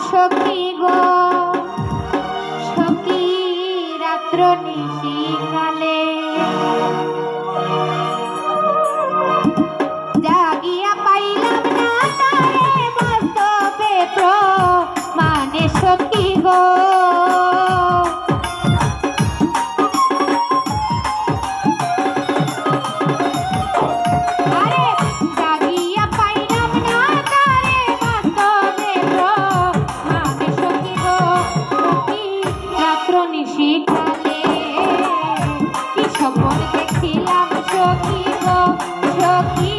সখী গো সখী রাত্র নিশিকালে রকি